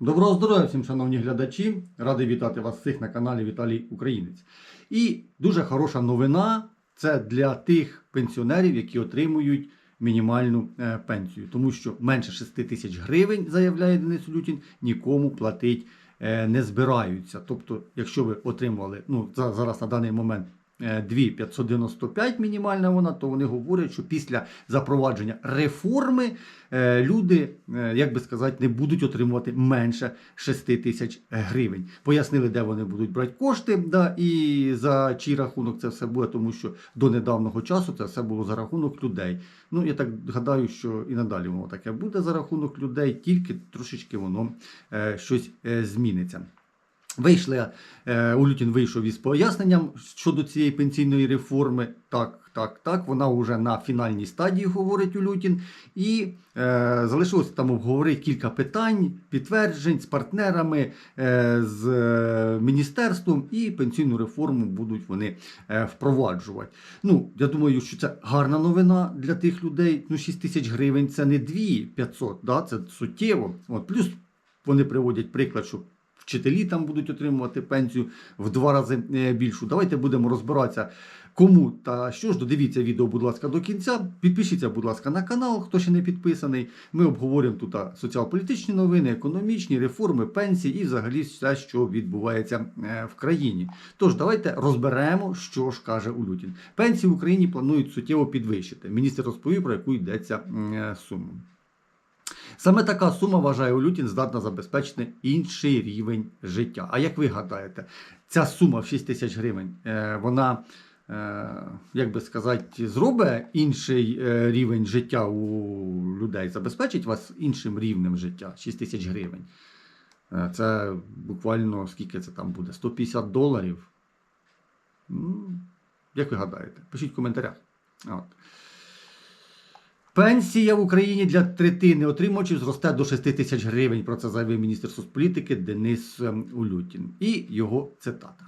Доброго здоров'я всім, шановні глядачі! Радий вітати вас всіх на каналі Віталій Українець. І дуже хороша новина це для тих пенсіонерів, які отримують мінімальну е, пенсію, тому що менше 6 тисяч гривень, заявляє Денис Лютін, нікому платить е, не збираються. Тобто, якщо ви отримували ну, зараз на даний момент 2595 мінімальна вона, то вони говорять, що після запровадження реформи е, люди, е, як би сказати, не будуть отримувати менше 6 тисяч гривень. Пояснили, де вони будуть брати кошти, да, і за чий рахунок це все буде, тому що до недавнього часу це все було за рахунок людей. Ну, я так гадаю, що і надалі воно таке буде за рахунок людей, тільки трошечки воно е, щось е, зміниться. Вийшли, е, Улютін вийшов із поясненням щодо цієї пенсійної реформи. Так, так, так, вона вже на фінальній стадії, говорить Улютін. І е, залишилося там обговорити кілька питань, підтверджень з партнерами, е, з е, міністерством, і пенсійну реформу будуть вони е, впроваджувати. Ну, я думаю, що це гарна новина для тих людей. Ну, 6 тисяч гривень це не 2 500, да? це суттєво. От, плюс вони приводять приклад, що вчителі там будуть отримувати пенсію в два рази е, більшу. Давайте будемо розбиратися. Кому та що ж, додивіться відео, будь ласка, до кінця. Підпишіться, будь ласка, на канал, хто ще не підписаний. Ми обговорюємо тут соціал-політичні новини, економічні реформи, пенсії і взагалі все, що відбувається е, в країні. Тож давайте розберемо, що ж каже Улютін. Пенсії в Україні планують суттєво підвищити. Міністр розповів, про яку йдеться е, суму. Саме така сума, вважає Улютін, здатна забезпечити інший рівень життя. А як ви гадаєте, ця сума в 6 тисяч гривень, е, вона, е, як би сказати, зробить інший е, рівень життя у людей, забезпечить вас іншим рівнем життя 6 тисяч гривень. Це буквально скільки це там буде? 150 доларів. Як ви гадаєте? Пишіть в коментарях. От. Пенсія в Україні для третини отримувачів зросте до 6 тисяч гривень. Про це заявив міністр соцполітики Денис ем, Улютін. І його цитата.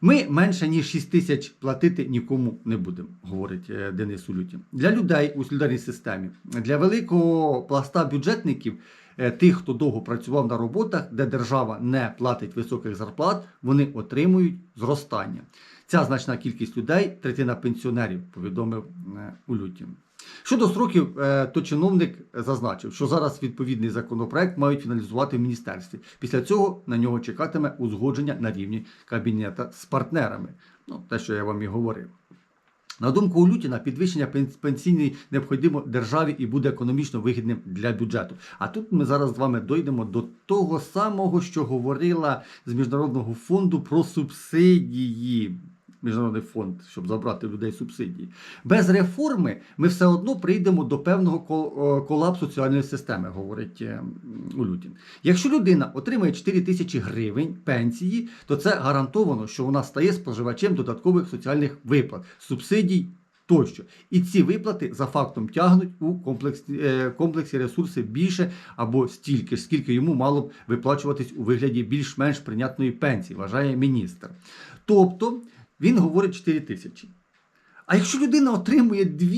Ми менше ніж 6 тисяч платити нікому не будемо, говорить е, Денис Улютін. Для людей у солідарній системі, для великого пласта бюджетників, е, тих, хто довго працював на роботах, де держава не платить високих зарплат, вони отримують зростання. Ця значна кількість людей, третина пенсіонерів, повідомив е, Улютін. Щодо строків, е, то чиновник зазначив, що зараз відповідний законопроект мають фіналізувати в міністерстві. Після цього на нього чекатиме узгодження на рівні кабінета з партнерами. Ну, те, що я вам і говорив. На думку Улютіна, підвищення пен- пенсійної необхідно державі і буде економічно вигідним для бюджету. А тут ми зараз з вами дойдемо до того самого, що говорила з Міжнародного фонду про субсидії. Міжнародний фонд, щоб забрати людей субсидії. Без реформи ми все одно прийдемо до певного е, колапсу соціальної системи, говорить е, Улютін. Якщо людина отримує 4 тисячі гривень пенсії, то це гарантовано, що вона стає споживачем додаткових соціальних виплат, субсидій тощо. І ці виплати за фактом тягнуть у комплексі, е, комплексі ресурси більше або стільки скільки йому мало б виплачуватись у вигляді більш-менш прийнятної пенсії, вважає міністр. Тобто він говорить 4 тисячі. А якщо людина отримує 2,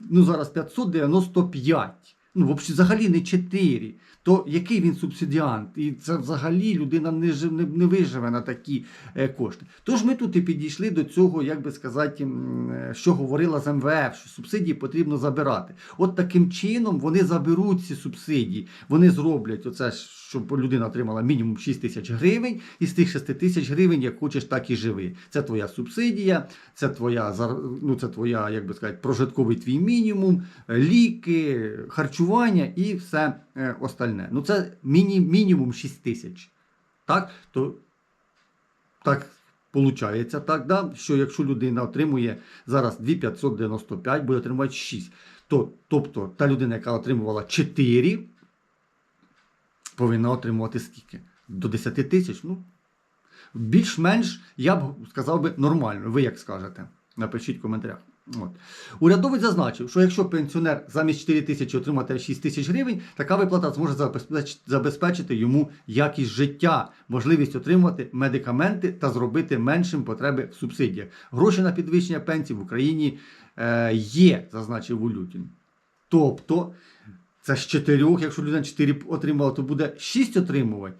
ну зараз 595, ну взагалі не 4, то який він субсидіант? І це взагалі людина не, не, виживе на такі е, кошти. Тож ми тут і підійшли до цього, як би сказати, е, що говорила з МВФ, що субсидії потрібно забирати. От таким чином вони заберуть ці субсидії, вони зроблять оце, щоб людина отримала мінімум 6 тисяч гривень, і з тих 6 тисяч гривень, як хочеш, так і живи. Це твоя субсидія, це твоя ну, це твоя, як би сказати, прожитковий твій мінімум, ліки, харчування і все е, остальне. Ну це міні, мінімум 6 тисяч. Так, то так получається, так, да? що якщо людина отримує зараз 2595, буде отримувати 6. То, тобто та людина, яка отримувала 4, повинна отримувати скільки? До 10 тисяч. Ну, більш-менш, я б сказав би, нормально. Ви як скажете? Напишіть в коментарях. От. Урядовець зазначив, що якщо пенсіонер замість 4 тисячі отримати 6 тисяч гривень, така виплата зможе забезпечити йому якість життя, можливість отримувати медикаменти та зробити меншим потреби в субсидіях. Гроші на підвищення пенсій в Україні е, є, зазначив Улютін. Тобто Це з чотирьох, якщо людина 4 отримала, то буде 6 отримувати.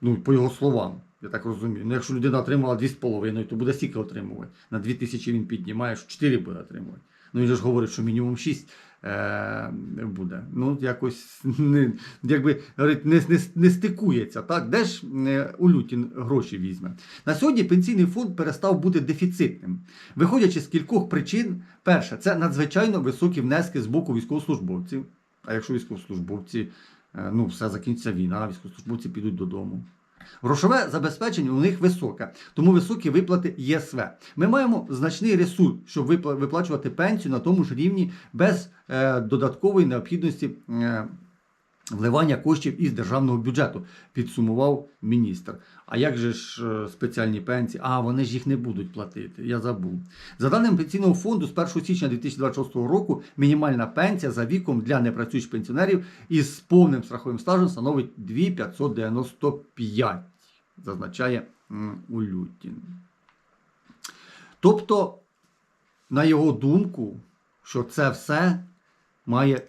Ну, по його словам, я так розумію. Ну, якщо людина отримала 2,5, то буде стільки отримувати. На 2 тисячі він піднімає, що 4 буде отримувати. Ну він ж говорить, що мінімум 6 е, буде. Ну, якось не, якби, говорить, не, не, не стикується. Так? Де ж е, Улютін гроші візьме? На сьогодні пенсійний фонд перестав бути дефіцитним. Виходячи з кількох причин, перше, це надзвичайно високі внески з боку військовослужбовців. А якщо військовослужбовці, е, ну, все закінчиться війна, військовослужбовці підуть додому. Грошове забезпечення у них високе, тому високі виплати ЄСВ. Ми маємо значний ресурс, щоб випла- виплачувати пенсію на тому ж рівні без е, додаткової необхідності е, вливання коштів із державного бюджету, підсумував міністр. А як же ж е, спеціальні пенсії? А вони ж їх не будуть платити. Я забув. За даними пенсійного фонду, з 1 січня 2026 року мінімальна пенсія за віком для непрацюючих пенсіонерів із повним страховим стажем становить 2595, зазначає м, Улютін. Тобто, на його думку, що це все має,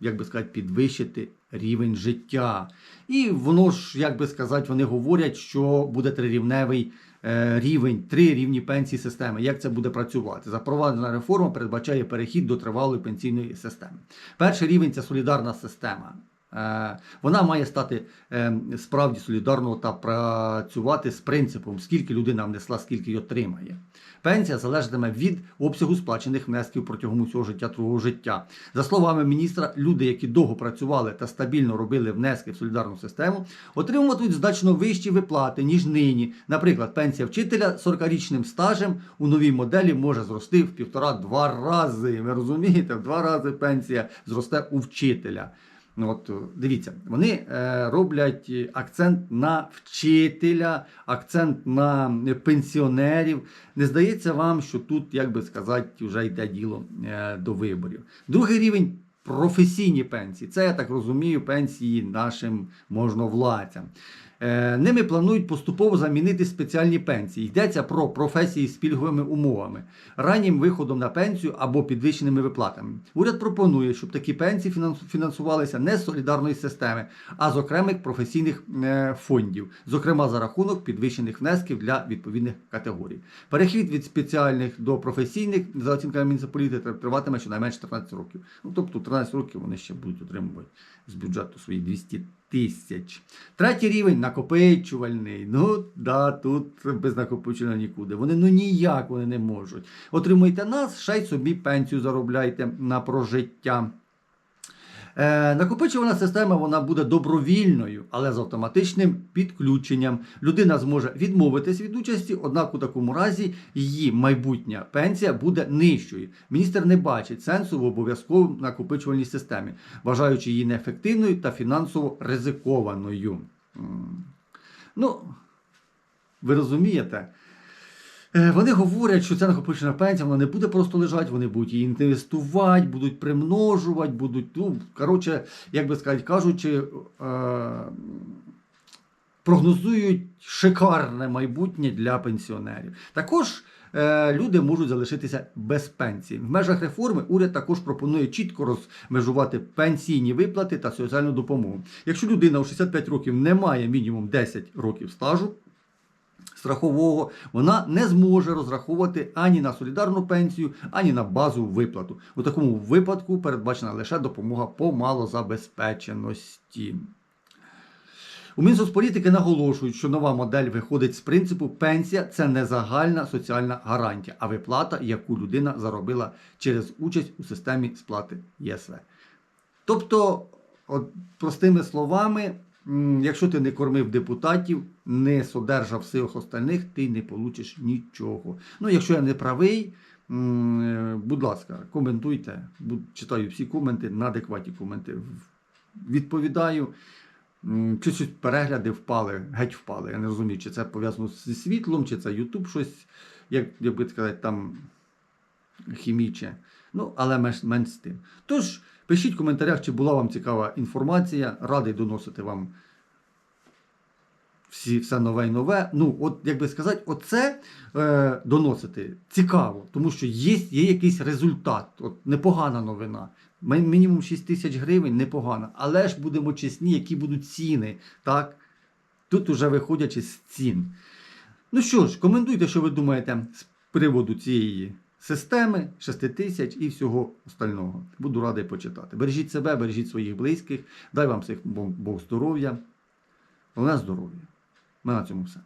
як би сказати, підвищити рівень життя. І воно ж, як би сказати, вони говорять, що буде трирівневий е, рівень, три рівні пенсії системи. Як це буде працювати? Запроваджена реформа передбачає перехід до тривалої пенсійної системи. Перший рівень це солідарна система. Е, Вона має стати е, справді солідарною та працювати з принципом, скільки людина внесла, скільки й отримає. Пенсія залежатиме від обсягу сплачених внесків протягом усього життя трудового життя. За словами міністра, люди, які довго працювали та стабільно робили внески в солідарну систему, отримуватимуть значно вищі виплати, ніж нині. Наприклад, пенсія вчителя з 40-річним стажем у новій моделі може зрости в півтора-два рази. Ви розумієте, в два рази пенсія зросте у вчителя. Ну, от, е, дивіться, вони е, роблять е, акцент на вчителя, акцент на пенсіонерів. Не здається вам, що тут, як би сказати, вже йде діло до виборів. Другий рівень професійні пенсії. Це, я так розумію, пенсії нашим можновладцям. Е, Ними планують поступово замінити спеціальні пенсії. Йдеться про професії з пільговими умовами, раннім виходом на пенсію або підвищеними виплатами. Уряд пропонує, щоб такі пенсії фінансувалися не з солідарної системи, а з окремих професійних е, фондів, зокрема за рахунок підвищених внесків для відповідних категорій. Перехід від спеціальних до професійних за оцінками Міністерполітики триватиме щонайменше 13 років. Ну тобто 13 років вони ще будуть отримувати з бюджету свої 200 тисяч. Третій рівень накопичувальний. Ну да, тут без накопичення нікуди. Вони ну ніяк вони не можуть. Отримуйте нас, ще й собі пенсію заробляйте на прожиття. Е, накопичувальна система вона буде добровільною, але з автоматичним підключенням. Людина зможе відмовитись від участі, однак у такому разі її майбутня пенсія буде нижчою. Міністр не бачить сенсу в обов'язковій накопичувальній системі, вважаючи її неефективною та фінансово ризикованою. Ну, ви розумієте? Е, Вони говорять, що ця накопичена пенсія вона не буде просто лежати, вони будуть її інвестувати, будуть примножувати, будуть, ну, коротше, як би сказати, кажучи, е, прогнозують шикарне майбутнє для пенсіонерів. Також е, люди можуть залишитися без пенсії. В межах реформи уряд також пропонує чітко розмежувати пенсійні виплати та соціальну допомогу. Якщо людина у 65 років не має мінімум 10 років стажу, страхового, вона не зможе розраховувати ані на солідарну пенсію, ані на базову виплату. У такому випадку передбачена лише допомога по малозабезпеченості. У Мінсоцполітики наголошують, що нова модель виходить з принципу пенсія це не загальна соціальна гарантія, а виплата, яку людина заробила через участь у системі сплати ЄСВ. Тобто, от, простими словами, якщо ти не кормив депутатів, не содержав всіх остальних, ти не получиш нічого. Ну, якщо я не правий, е, будь ласка, коментуйте. Читаю всі коменти, на адекватні коменти відповідаю. Чи щось перегляди впали, геть впали. Я не розумію, чи це пов'язано зі світлом, чи це Ютуб щось, як, як би сказати, там хіміче. Ну, але менш, менш з тим. Тож, пишіть в коментарях, чи була вам цікава інформація. Радий доносити вам всі, все нове і нове. Ну, от як би сказати, оце е, доносити цікаво, тому що є, є якийсь результат. От непогана новина. Мінімум 6 тисяч гривень непогано. Але ж будемо чесні, які будуть ціни. Так? Тут уже виходячи з цін. Ну що ж, коментуйте, що ви думаєте з приводу цієї системи, 6 тисяч і всього остального. Буду радий почитати. Бережіть себе, бережіть своїх близьких. Дай вам всіх Бог здоров'я. Головне здоров'я. Ми на цьому все.